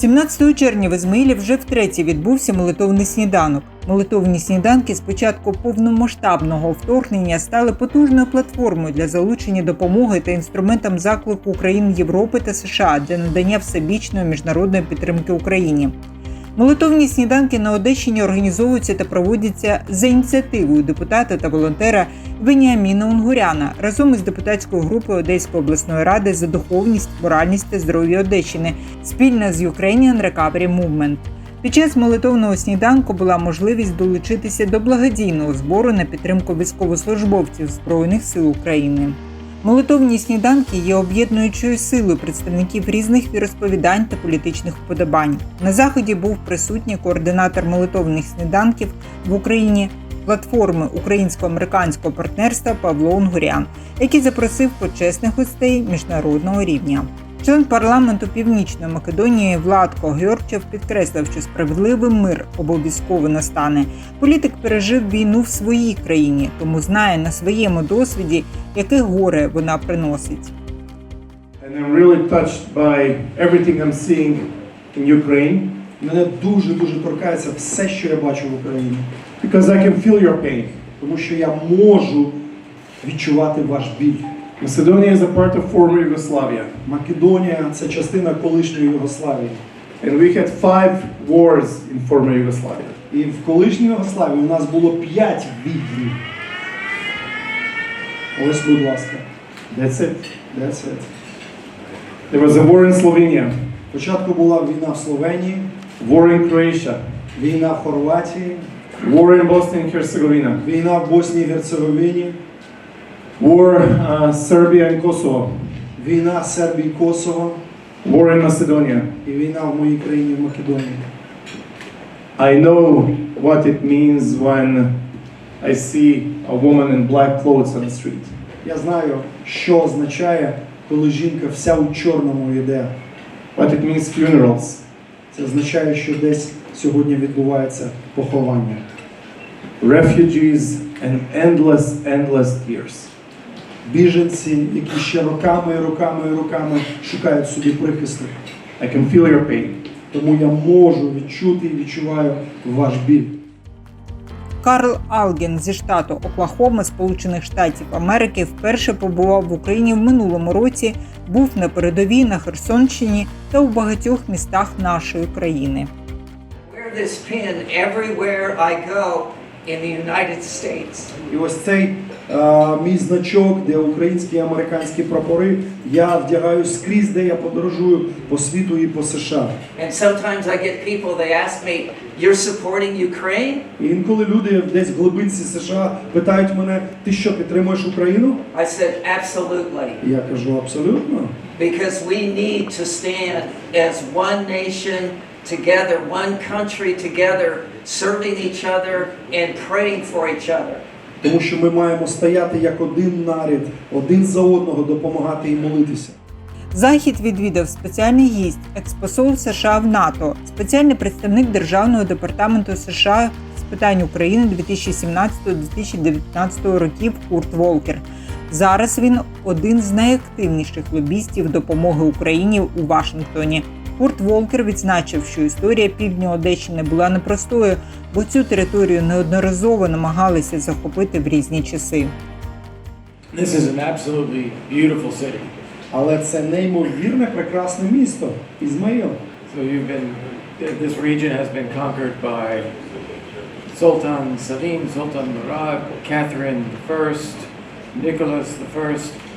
17 червня в Ізмаїлі вже втретє відбувся молитовний сніданок. Молитовні сніданки з початку повномасштабного вторгнення стали потужною платформою для залучення допомоги та інструментом заклику країн Європи та США для надання всебічної міжнародної підтримки Україні. Молитовні сніданки на Одещині організовуються та проводяться за ініціативою депутата та волонтера Веніаміна Унгуряна разом із депутатською групою Одеської обласної ради за духовність, моральність та здоров'я Одещини спільно з Ukrainian Recovery Movement. Під час молитовного сніданку була можливість долучитися до благодійного збору на підтримку військовослужбовців Збройних сил України. Молитовні сніданки є об'єднуючою силою представників різних віросповідань та політичних вподобань. На заході був присутній координатор молитовних сніданків в Україні платформи українсько-американського партнерства Павло Унгурян, який запросив почесних гостей міжнародного рівня. Член парламенту Північної Македонії Владко Георгчев підкреслив, що справедливий мир обов'язково настане. Політик пережив війну в своїй країні, тому знає на своєму досвіді, яке горе вона приносить. Really by everything I'm seeing in Ukraine Мене дуже дуже торкається все, що я бачу в Україні, because I can feel your pain. тому що я можу відчувати ваш біль. Macedonia is a part of former Yugoslavia, Македонія це частина колишньої Югославії. and we had five wars in former Yugoslavia. І в колишній Югославії у нас було п'ять відділів. Ось, будь ласка, That's it. that's it. There was a war in Slovenia, Спочатку була війна в Словенії, war in Croatia, війна в Хорватії, war in Bosnia and Herzegovina, війна в Боснії і Герцеговині, war uh, Serbia and Kosovo, війна Сербії, Косово war in Macedonia. і війна в моїй країні в Македонії. I know what it means when I see a woman in black clothes on the street. Я знаю, що означає, коли жінка вся у чорному йде. What it means funerals, Це означає, що десь сьогодні відбувається поховання. refugees, and endless, endless tears. Біженці, які ще роками і роками і роками шукають собі прихисток. I can feel your pain. Тому я можу відчути і відчуваю ваш біль. Карл Алген зі штату Оклахома, Сполучених Штатів Америки, вперше побував в Україні в минулому році, був на передовій на Херсонщині та у багатьох містах нашої країни. this pin everywhere I go in the United States. І ось цей мій значок, де українські і американські прапори, я вдягаю скрізь, де я подорожую по світу і по США. And sometimes I get people, they ask me, You're supporting Ukraine? І інколи люди десь в глибинці США питають мене, ти що підтримуєш Україну? I said, Absolutely. І я кажу, абсолютно. Because we need to stand as one nation together, one country together, serving each other and praying for each other. Тому що ми маємо стояти як один нарід, один за одного допомагати і молитися. Захід відвідав спеціальний гість, експосол США в НАТО, спеціальний представник Державного департаменту США з питань України 2017-2019 років Курт Волкер. Зараз він один з найактивніших лобістів допомоги Україні у Вашингтоні. Курт Волкер відзначив, що історія півдня Одещини була непростою, бо цю територію неодноразово намагалися захопити в різні часи. This is an absolutely beautiful city. Але це неймовірне прекрасне місто Ізмаїл. So you've been, this region has been conquered by Sultan Salim, Sultan Murad, Catherine I, Nicholas I,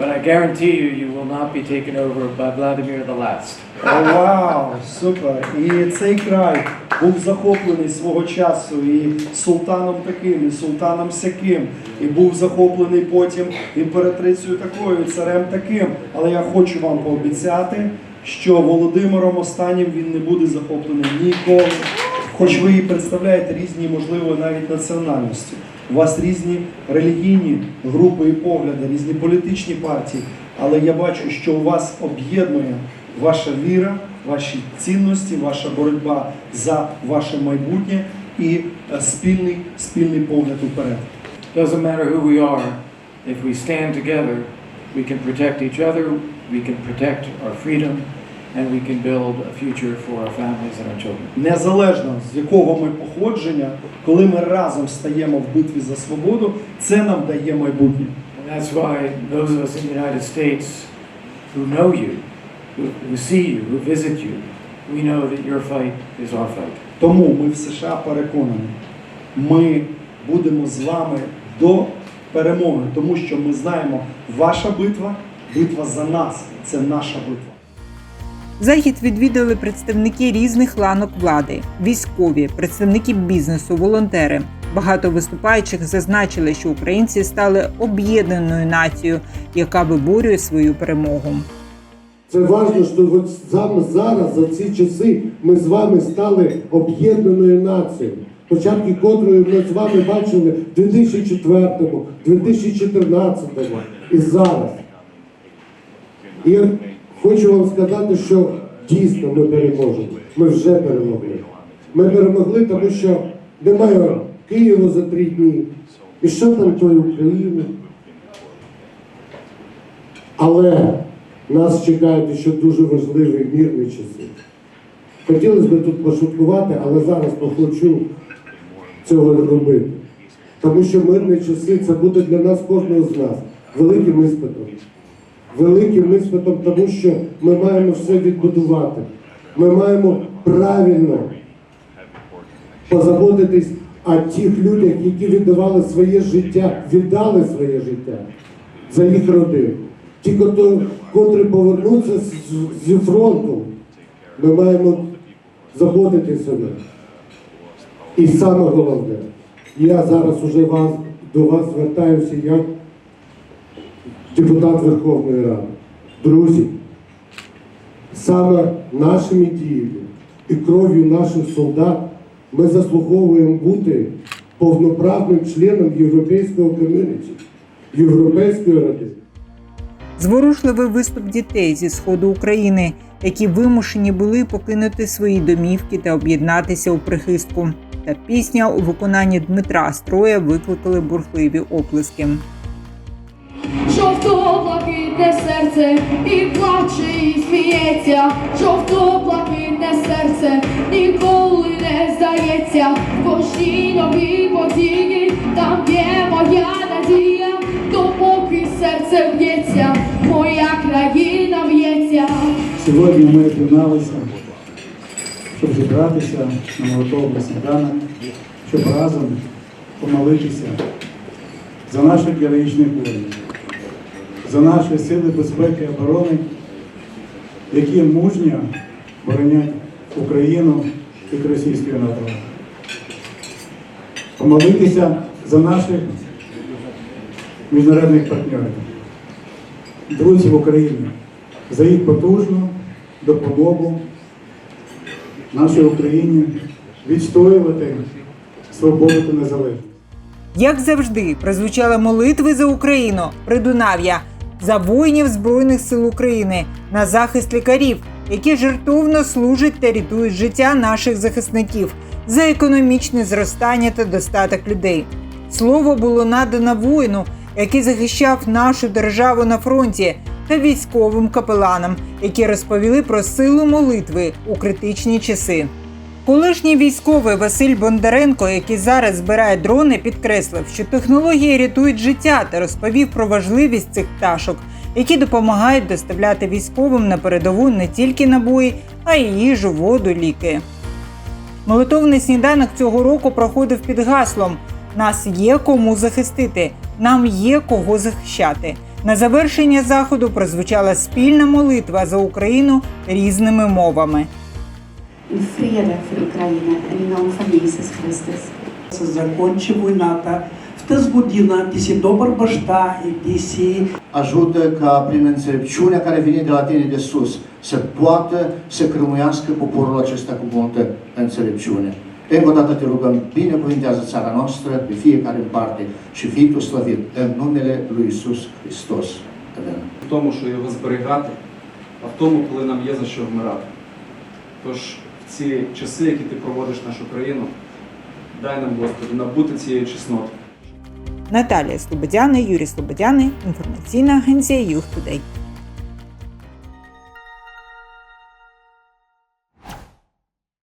but I guarantee you, you will not be taken over by Vladimir the Last. Вау, супер! І цей край був захоплений свого часу і султаном таким, і султаном сяким, і був захоплений потім імператрицею такою, і царем таким. Але я хочу вам пообіцяти, що Володимиром останнім він не буде захоплений ніколи. Хоч ви і представляєте різні, можливо, навіть національності. У вас різні релігійні групи і погляди, різні політичні партії. Але я бачу, що у вас об'єднує ваша віра, ваші цінності, ваша боротьба за ваше майбутнє і е, спільний, спільний погляд уперед. Doesn't matter who we are, if we stand together, we can protect each other, we can protect our freedom, and we can build a future for our families and our children. Незалежно з якого ми походження, коли ми разом стаємо в битві за свободу, це нам дає майбутнє. And that's why those of us in the United States who know you, who, who see you, who visit you, we know that your fight is our fight. Тому ми в США переконані, ми будемо з вами до перемоги, тому що ми знаємо, ваша битва, битва за нас, це наша битва. Захід відвідали представники різних ланок влади, військові, представники бізнесу, волонтери. Багато виступаючих зазначили, що українці стали об'єднаною нацією, яка виборює свою перемогу. Це важливо, що саме зараз, за ці часи, ми з вами стали об'єднаною нацією. Початки котрої ми з вами бачили в 2004, 2014 і зараз. І хочу вам сказати, що дійсно ми переможемо. Ми вже перемогли. Ми перемогли, тому що немає Києва за три дні. І що там тої України? Але нас чекають ще дуже важливі мірні часи. Хотілося б тут пошуткувати, але зараз не хочу цього не робити. Тому що мирні часи це буде для нас кожного з нас великим іспитом. Великим іспитом, тому що ми маємо все відбудувати. Ми маємо правильно позаботитись о тих людях, які віддавали своє життя, віддали своє життя за їх родин. Ті, котрі повернуться зі фронту, ми маємо заботитися. І саме головне, я зараз уже вас, до вас звертаюся як депутат Верховної Ради. Друзі, саме нашими діями і кров'ю наших солдат ми заслуговуємо бути повноправним членом європейського ком'юніті, європейської родини. Зворушливий виступ дітей зі сходу України, які вимушені були покинути свої домівки та об'єднатися у прихистку. Та пісня у виконанні Дмитра Строя викликали бурхливі оплески. Жовто-блакитне серце і плаче, і сміється, жовто-блакитне серце ніколи не здається. Кожній новій події там є моя надія, допоки серце б'ється, моя країна б'ється. Сьогодні ми об'єдналися, щоб зібратися на молотовий сніданок, щоб разом помолитися за наших героїчних воїнів, за наші сили безпеки і оборони, які мужньо боронять Україну від російської нападу. Помолитися за наших міжнародних партнерів, друзів України, за їх потужну допомогу нашій Україні відстоювати свободу та незалежність. Як завжди, прозвучали молитви за Україну, Придунав'я, за воїнів Збройних сил України, на захист лікарів, які жертовно служать та рятують життя наших захисників, за економічне зростання та достаток людей. Слово було надано воїну, який захищав нашу державу на фронті, та військовим капеланам, які розповіли про силу молитви у критичні часи. Колишній військовий Василь Бондаренко, який зараз збирає дрони, підкреслив, що технології рятують життя та розповів про важливість цих пташок, які допомагають доставляти військовим на передову не тільки набої, а й їжу, воду, ліки. Молитовний сніданок цього року проходив під гаслом Нас є кому захистити, нам є кого захищати. На завершення заходу прозвучала спільна молитва за Україну різними мовами. Fred för Ukraina i namn av Jesus Kristus. се закончи. В тази година ти си добър баща и ajută ca prin înțelepciunea care vine de la tine de sus să poată să crămuiască poporul acesta cu multă înțelepciune. Încă o dată te rugăm, binecuvintează țara noastră, pe fiecare în parte și fii tu slăvit în numele lui Isus Hristos. Amen. в тому, що його зберігати, а в тому, коли нам є за що вмирати. Тож ці часи, які ти проводиш нашу країну, дай нам, Господи, набути цієї чесноти. Наталія Слободяна, Юрій Слободяни, інформаційна агенція Youth Today.